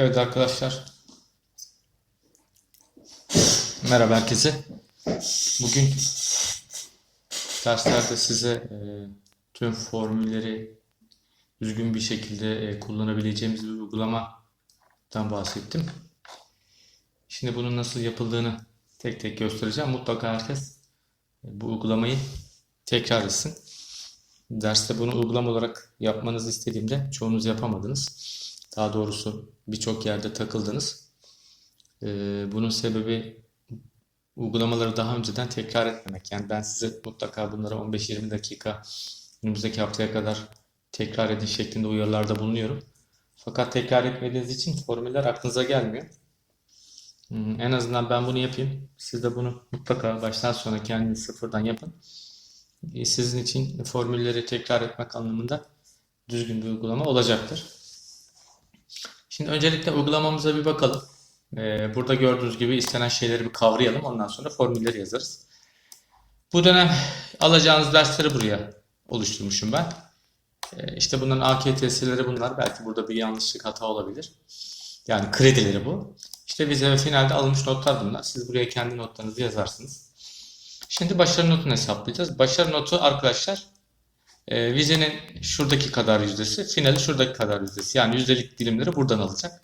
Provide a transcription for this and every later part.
Evet arkadaşlar. Merhaba herkese. Bugün derslerde size e, tüm formülleri düzgün bir şekilde e, kullanabileceğimiz bir uygulamadan bahsettim. Şimdi bunun nasıl yapıldığını tek tek göstereceğim. Mutlaka herkes e, bu uygulamayı tekrar etsin. Derste bunu uygulama olarak yapmanızı istediğimde çoğunuz yapamadınız. Daha doğrusu birçok yerde takıldınız. Ee, bunun sebebi uygulamaları daha önceden tekrar etmemek. Yani ben size mutlaka bunları 15-20 dakika önümüzdeki haftaya kadar tekrar edin şeklinde uyarılarda bulunuyorum. Fakat tekrar etmediğiniz için formüller aklınıza gelmiyor. Hmm, En azından ben bunu yapayım. Siz de bunu mutlaka baştan sona kendiniz sıfırdan yapın. Ee, Sizin için formülleri tekrar etmek anlamında düzgün bir uygulama olacaktır. Şimdi öncelikle uygulamamıza bir bakalım. Ee, burada gördüğünüz gibi istenen şeyleri bir kavrayalım. Ondan sonra formülleri yazarız. Bu dönem alacağınız dersleri buraya oluşturmuşum ben. Ee, işte bunların AKTS'leri bunlar. Belki burada bir yanlışlık hata olabilir. Yani kredileri bu. İşte vize ve finalde alınmış notlar bunlar. Siz buraya kendi notlarınızı yazarsınız. Şimdi başarı notunu hesaplayacağız. Başarı notu arkadaşlar e, vizenin şuradaki kadar yüzdesi, finali şuradaki kadar yüzdesi. Yani yüzdelik dilimleri buradan alacak.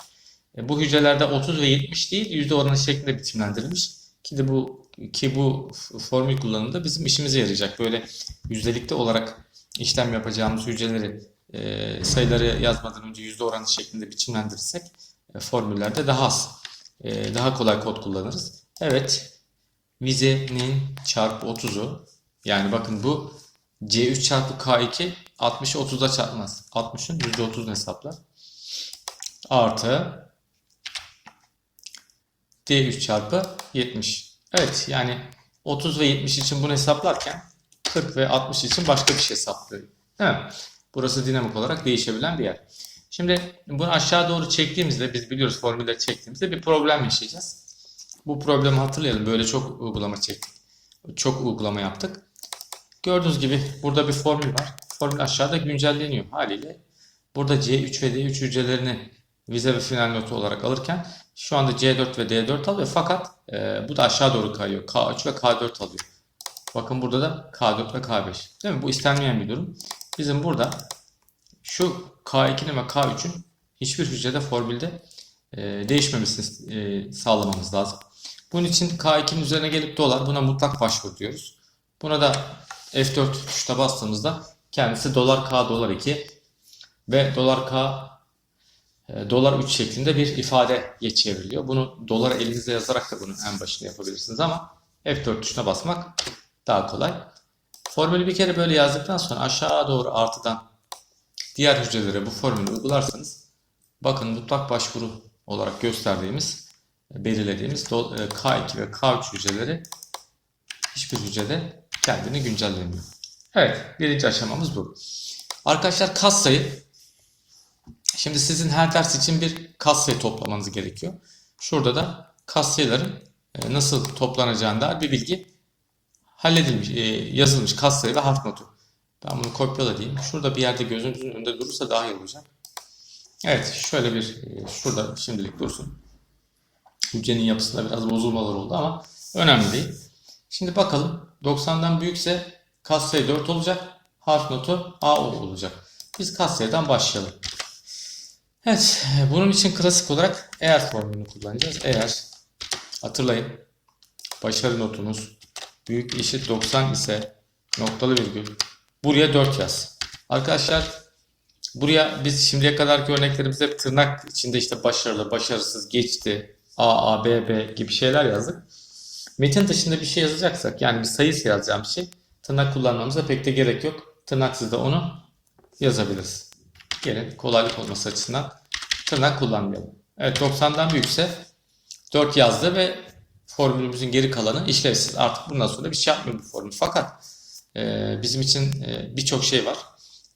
E, bu hücrelerde 30 ve 70 değil, yüzde oranı şeklinde biçimlendirilmiş. Ki de bu ki bu formül kullanımında bizim işimize yarayacak. Böyle yüzdelikte olarak işlem yapacağımız hücreleri e, sayıları yazmadan önce yüzde oranı şeklinde biçimlendirirsek e, formüllerde daha az, e, daha kolay kod kullanırız. Evet, vizenin çarpı 30'u yani bakın bu C3 çarpı K2 60'ı 30'da çarpmaz. 60'ın %30'unu hesaplar. Artı D3 çarpı 70. Evet yani 30 ve 70 için bunu hesaplarken 40 ve 60 için başka bir şey hesaplıyor. Değil mi? Burası dinamik olarak değişebilen bir yer. Şimdi bunu aşağı doğru çektiğimizde biz biliyoruz formülleri çektiğimizde bir problem yaşayacağız. Bu problemi hatırlayalım. Böyle çok uygulama çektik. Çok uygulama yaptık. Gördüğünüz gibi burada bir formül var. Formül aşağıda güncelleniyor haliyle. Burada C3 ve D3 hücrelerini vize ve final notu olarak alırken şu anda C4 ve D4 alıyor. Fakat e, bu da aşağı doğru kayıyor. K3 ve K4 alıyor. Bakın burada da K4 ve K5. Değil mi? Bu istenmeyen bir durum. Bizim burada şu K2'nin ve K3'ün hiçbir hücrede formülde e, değişmemesini e, sağlamamız lazım. Bunun için K2'nin üzerine gelip dolar buna mutlak başvur diyoruz. Buna da F4 tuşuna bastığımızda kendisi dolar K dolar 2 ve dolar K e, dolar 3 şeklinde bir ifadeye çevriliyor. Bunu dolara elinizde yazarak da bunu en başında yapabilirsiniz ama F4 tuşuna basmak daha kolay. Formülü bir kere böyle yazdıktan sonra aşağı doğru artıdan diğer hücrelere bu formülü uygularsanız bakın mutlak başvuru olarak gösterdiğimiz belirlediğimiz e, K2 ve K3 hücreleri hiçbir hücrede kendini güncellemiyor. Evet, birinci aşamamız bu. Arkadaşlar katsayı. Şimdi sizin her ders için bir katsayı toplamanız gerekiyor. Şurada da katsayıların e, nasıl toplanacağına dair bir bilgi halledilmiş, e, yazılmış katsayı ve harf notu. Ben bunu kopyalayayım. Şurada bir yerde gözünüzün önünde durursa daha iyi olacak. Evet, şöyle bir e, şurada şimdilik dursun. Hücrenin yapısında biraz bozulmalar oldu ama önemli değil. Şimdi bakalım 90'dan büyükse katsayı 4 olacak. Harf notu A olacak. Biz katsayıdan başlayalım. Evet, bunun için klasik olarak eğer formülünü kullanacağız. Eğer hatırlayın başarı notumuz büyük eşit 90 ise noktalı virgül buraya 4 yaz. Arkadaşlar buraya biz şimdiye kadarki örneklerimizde hep tırnak içinde işte başarılı, başarısız, geçti, A, A, B, B gibi şeyler yazdık. Metin dışında bir şey yazacaksak yani bir sayısı yazacağım bir şey tırnak kullanmamıza pek de gerek yok. Tırnaksız da onu yazabiliriz. Gelin kolaylık olması açısından tırnak kullanmayalım. Evet 90'dan büyükse 4 yazdı ve formülümüzün geri kalanı işlevsiz. Artık bundan sonra bir şey yapmıyor bu formül. Fakat e, bizim için e, birçok şey var.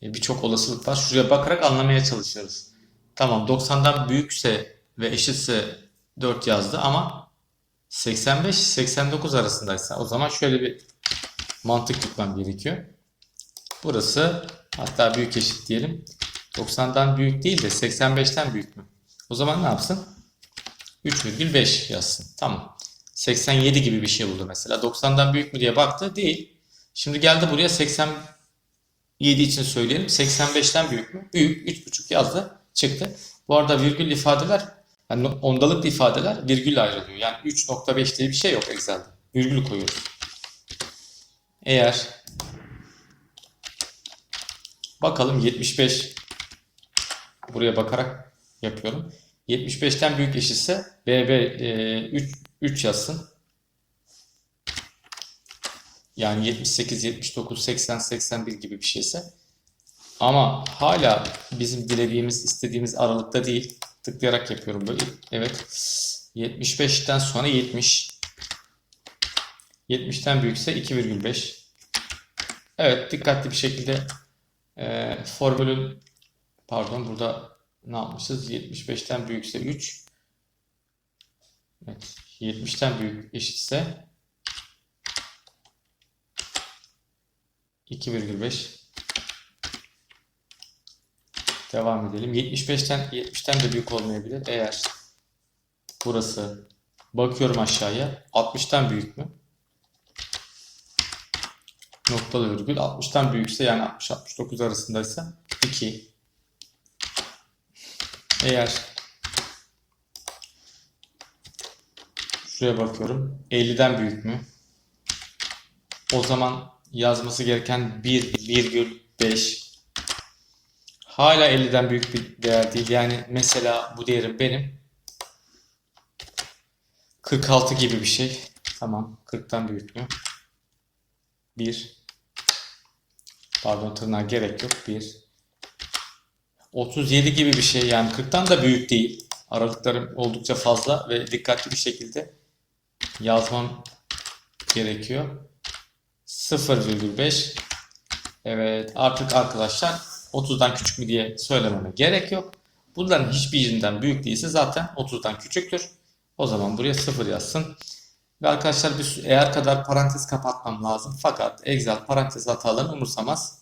E, birçok olasılık var. Şuraya bakarak anlamaya çalışıyoruz. Tamam 90'dan büyükse ve eşitse 4 yazdı ama 85-89 arasındaysa o zaman şöyle bir mantık tutmam gerekiyor. Burası hatta büyük eşit diyelim. 90'dan büyük değil de 85'ten büyük mü? O zaman ne yapsın? 3,5 yazsın. Tamam. 87 gibi bir şey buldu mesela. 90'dan büyük mü diye baktı. Değil. Şimdi geldi buraya 87 için söyleyelim. 85'ten büyük mü? Büyük. 3,5 yazdı. Çıktı. Bu arada virgül ifadeler yani ondalıklı ifadeler virgül ayrılıyor. Yani 3.5 diye bir şey yok Excel'de. Virgül koyuyoruz. Eğer bakalım 75 buraya bakarak yapıyorum. 75'ten büyük eşitse BB e, 3, 3 yazsın. Yani 78, 79, 80, 81 gibi bir şeyse. Ama hala bizim dilediğimiz, istediğimiz aralıkta değil. Tıklayarak yapıyorum böyle. Evet. 75'ten sonra 70. 70'ten büyükse 2,5. Evet, dikkatli bir şekilde e, formülün pardon burada ne yapmışız? 75'ten büyükse 3. Evet, 70'ten büyük eşitse 2,5 Devam edelim. 75'ten 70'ten de büyük olmayabilir. Eğer burası bakıyorum aşağıya 60'tan büyük mü? Noktalı virgül 60'tan büyükse yani 60-69 arasındaysa 2 eğer şuraya bakıyorum 50'den büyük mü? O zaman yazması gereken 1,5 hala 50'den büyük bir değer değil. Yani mesela bu değerim benim 46 gibi bir şey. Tamam 40'tan büyük mü? 1 pardon tırnağa gerek yok. 1 37 gibi bir şey yani 40'tan da büyük değil. Aralıklarım oldukça fazla ve dikkatli bir şekilde yazmam gerekiyor. 0,5 Evet artık arkadaşlar 30'dan küçük mü diye söylememe gerek yok. Bunların hiçbirinden büyük değilse zaten 30'dan küçüktür. O zaman buraya 0 yazsın. Ve arkadaşlar bir eğer kadar parantez kapatmam lazım. Fakat Excel parantez hatalarını umursamaz.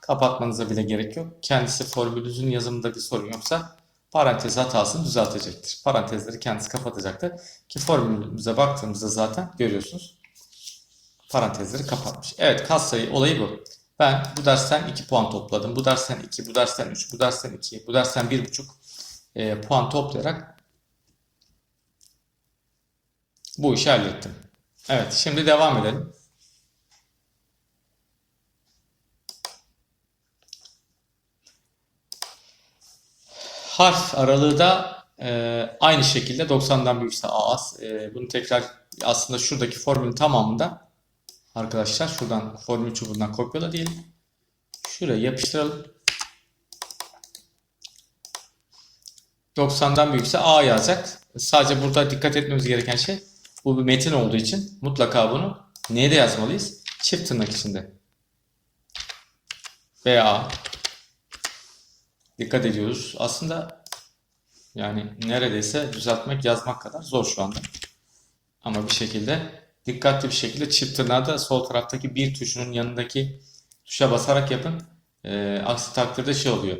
Kapatmanıza bile gerek yok. Kendisi formülünüzün yazımında bir sorun yoksa parantez hatasını düzeltecektir. Parantezleri kendisi kapatacaktır. Ki formülümüze baktığımızda zaten görüyorsunuz. Parantezleri kapatmış. Evet katsayı olayı bu. Ben bu dersten 2 puan topladım. Bu dersten 2, bu dersten 3, bu dersten 2, bu dersten 1,5 e, puan toplayarak bu işi hallettim. Evet, şimdi devam edelim. Harf aralığı da e, aynı şekilde 90'dan büyükse A az. E, bunu tekrar aslında şuradaki formülün tamamında arkadaşlar şuradan formül çubuğundan kopyala diyelim. Şuraya yapıştıralım. 90'dan büyükse A yazacak. Sadece burada dikkat etmemiz gereken şey bu bir metin olduğu için mutlaka bunu neyde yazmalıyız? Çift tırnak içinde. BA Dikkat ediyoruz. Aslında yani neredeyse düzeltmek yazmak kadar zor şu anda. Ama bir şekilde dikkatli bir şekilde çift tırnağı da sol taraftaki bir tuşunun yanındaki tuşa basarak yapın. E, aksi takdirde şey oluyor.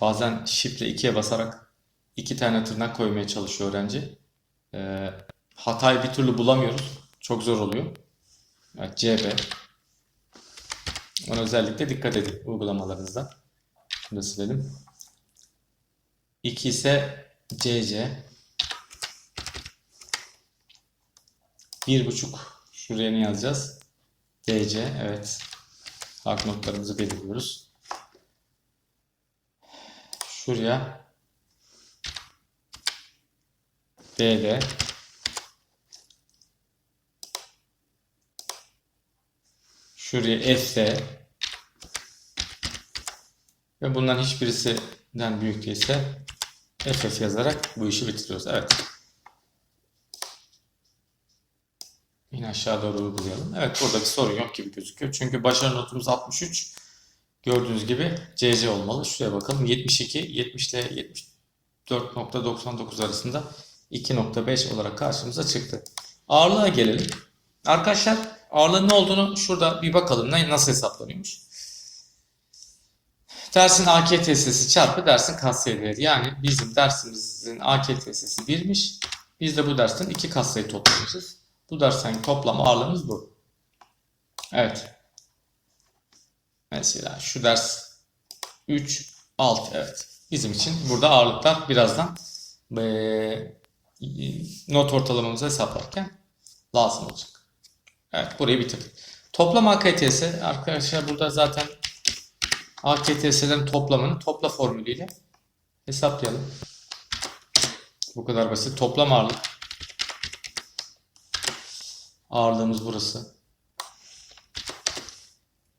Bazen shift ile 2'ye basarak iki tane tırnak koymaya çalışıyor öğrenci. E, hatayı bir türlü bulamıyoruz. Çok zor oluyor. Evet, CB. Ona özellikle dikkat edin uygulamalarınızda. Şunu silelim. 2 ise CC. 1.5 şuraya ne yazacağız? DC evet. Harf notlarımızı belirliyoruz. Şuraya BD Şuraya FD ve bunların hiçbirisinden büyük değilse FF yazarak bu işi bitiriyoruz. Evet. Yine aşağı doğru uygulayalım. Evet burada bir sorun yok gibi gözüküyor. Çünkü başarı notumuz 63. Gördüğünüz gibi CC olmalı. Şuraya bakalım. 72, 70 ile 74.99 arasında 2.5 olarak karşımıza çıktı. Ağırlığa gelelim. Arkadaşlar ağırlığın ne olduğunu şurada bir bakalım. Nasıl hesaplanıyormuş. Dersin AKTS'si çarpı dersin katsayı değeri. Yani bizim dersimizin AKTS'si 1'miş. Biz de bu dersten 2 katsayı toplamışız. Bu dersten toplam ağırlığımız bu. Evet. Mesela şu ders 3, 6. Evet. Bizim için burada ağırlıklar birazdan eee, not ortalamamızı hesaplarken lazım olacak. Evet. Burayı bitirdik. Toplam AKTS. Arkadaşlar burada zaten AKTS'lerin toplamını topla formülüyle hesaplayalım. Bu kadar basit. Toplam ağırlık. Ağırlığımız burası.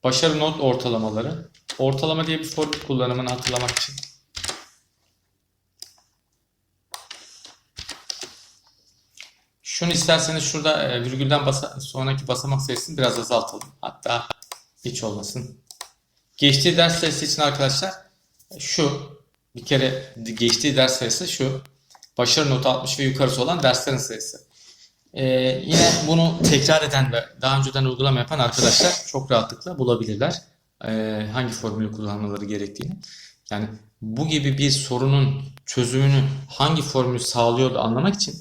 Başarı not ortalamaları. Ortalama diye bir formül kullanımını hatırlamak için. Şunu isterseniz şurada e, virgülden basa, sonraki basamak sayısını biraz azaltalım. Hatta hiç olmasın. Geçtiği ders sayısı için arkadaşlar şu bir kere geçtiği ders sayısı şu. Başarı notu 60 ve yukarısı olan derslerin sayısı. Ee, yine bunu tekrar eden ve daha önceden uygulama yapan arkadaşlar çok rahatlıkla bulabilirler. Ee, hangi formülü kullanmaları gerektiğini. Yani bu gibi bir sorunun çözümünü hangi formül sağlıyordu anlamak için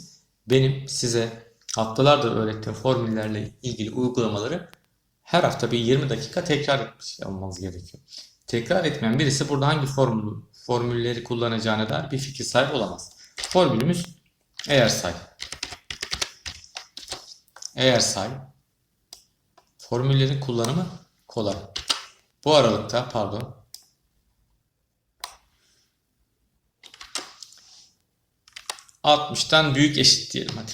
benim size haftalardır öğrettiğim formüllerle ilgili uygulamaları her hafta bir 20 dakika tekrar etmiş olmanız gerekiyor. Tekrar etmeyen birisi burada hangi formülü, formülleri kullanacağına dair bir fikir sahibi olamaz. Formülümüz eğer say. Eğer say. Formüllerin kullanımı kolay. Bu aralıkta pardon. ...60'tan büyük eşit diyelim hadi.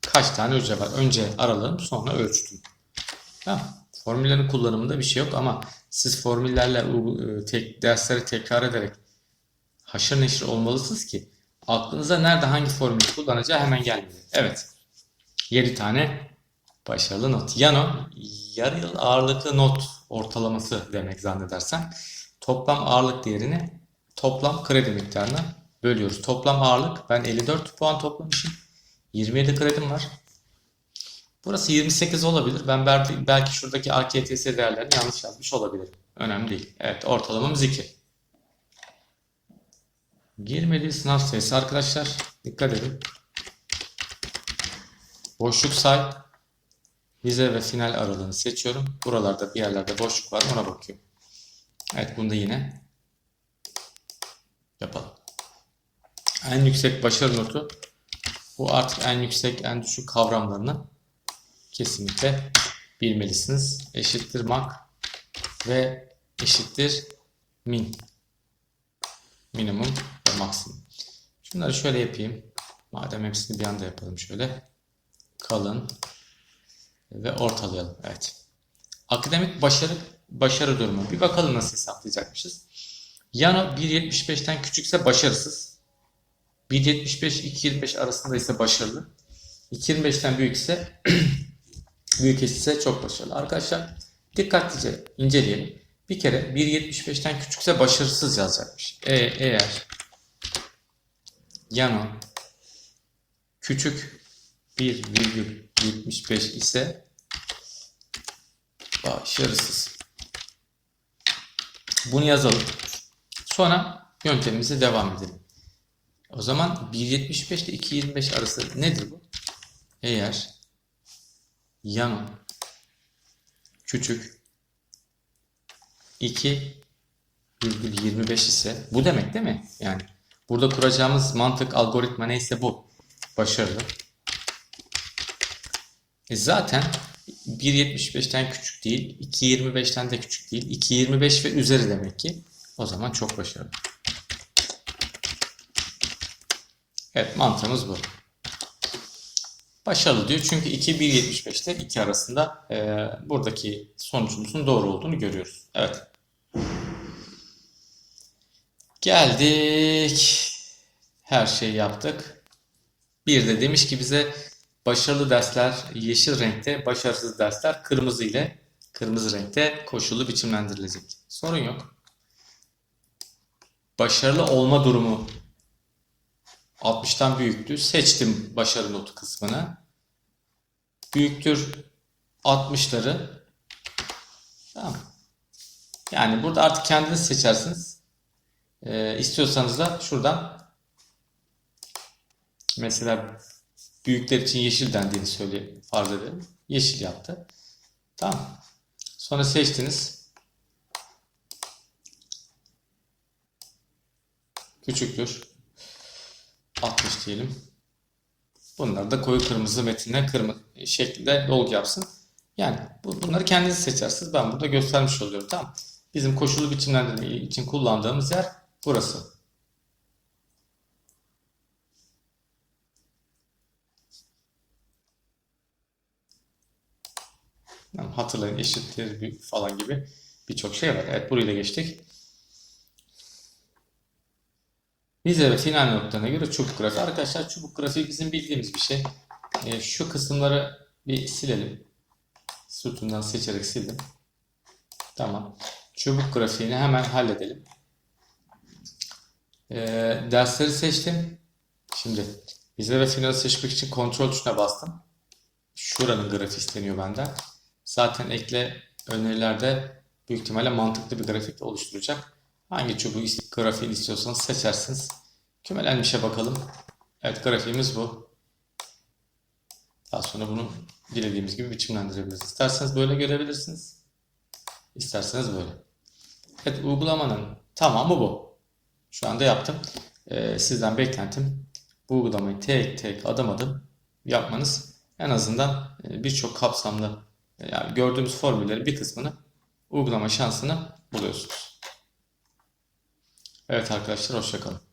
Kaç tane hücre var? Önce aralığım sonra ölçtüm. Tamam. Formüllerin kullanımında bir şey yok ama siz formüllerle e, tek, dersleri tekrar ederek haşır neşir olmalısınız ki aklınıza nerede hangi formülü kullanacağı hemen gelmeli. Evet. 7 tane başarılı not. Yano yarı yıl ağırlıklı not ortalaması demek zannedersem. Toplam ağırlık değerini toplam kredi miktarına bölüyoruz. Toplam ağırlık ben 54 puan toplamışım. 27 kredim var. Burası 28 olabilir. Ben belki, şuradaki AKTS değerlerini yanlış yazmış olabilirim. Önemli değil. Evet ortalamamız 2. Girmediği sınav sayısı arkadaşlar dikkat edin. Boşluk say. Vize ve final aralığını seçiyorum. Buralarda bir yerlerde boşluk var ona bakıyorum. Evet bunu da yine yapalım. En yüksek başarı notu bu artık en yüksek en düşük kavramlarını kesinlikle bilmelisiniz. Eşittir mak ve eşittir min. Minimum ve maksimum. Şunları şöyle yapayım. Madem hepsini bir anda yapalım şöyle. Kalın ve ortalayalım. Evet. Akademik başarı başarı durumu. Bir bakalım nasıl hesaplayacakmışız. Yano 1.75'ten küçükse başarısız. 1.75-2.25 arasında ise başarılı. 2.25'ten büyükse büyük ise çok başarılı. Arkadaşlar dikkatlice inceleyelim. Bir kere 1.75'ten küçükse başarısız yazacakmış. E, eğer Yano küçük 1,75 ise başarısız. Bunu yazalım. Sonra yöntemimize devam edelim. O zaman 1.75 ile 2.25 arası nedir bu? Eğer Yano küçük 2,25 ise bu demek değil mi? Yani burada kuracağımız mantık algoritma neyse bu. Başarılı. E zaten 1.75'ten küçük değil, 2.25'ten de küçük değil. 2.25 ve üzeri demek ki. O zaman çok başarılı. Evet mantığımız bu. Başarılı diyor çünkü 2 1.75'te 2 arasında e, buradaki sonucumuzun doğru olduğunu görüyoruz. Evet. Geldik. Her şeyi yaptık. Bir de demiş ki bize başarılı dersler yeşil renkte, başarısız dersler kırmızı ile kırmızı renkte koşullu biçimlendirilecek. Sorun yok. Başarılı olma durumu 60'tan büyüktü. Seçtim başarı notu kısmını. Büyüktür 60'ları. Tamam. Yani burada artık kendiniz seçersiniz. Ee, istiyorsanız da şuradan mesela büyükler için yeşil dendiğini söyleyeyim, farz edelim. Yeşil yaptı. Tamam. Sonra seçtiniz. Küçüktür. 60 diyelim. Bunları da koyu kırmızı metinle kırmızı şeklinde dolgu yapsın. Yani bu, bunları kendiniz seçersiniz. Ben burada göstermiş oluyorum. Tamam. Bizim koşullu biçimlendirme için kullandığımız yer burası. Yani hatırlayın eşittir falan gibi birçok şey var. Evet burayı da geçtik. Vize ve final notlarına göre çubuk grafiği. Arkadaşlar çubuk grafiği bizim bildiğimiz bir şey. Ee, şu kısımları bir silelim. Sütundan seçerek sildim. Tamam. Çubuk grafiğini hemen halledelim. Ee, dersleri seçtim. Şimdi vize ve final seçmek için kontrol tuşuna bastım. Şuranın grafiği isteniyor benden. Zaten ekle önerilerde büyük ihtimalle mantıklı bir grafik oluşturacak. Hangi çubuğu grafiğini istiyorsanız seçersiniz. Kümelenmişe bakalım. Evet grafiğimiz bu. Daha sonra bunu dilediğimiz gibi biçimlendirebiliriz. İsterseniz böyle görebilirsiniz. İsterseniz böyle. Evet uygulamanın tamamı bu. Şu anda yaptım. Ee, sizden beklentim bu uygulamayı tek tek adım adım yapmanız. En azından e, birçok kapsamlı yani gördüğümüz formüllerin bir kısmını uygulama şansını buluyorsunuz. Evet arkadaşlar hoşçakalın.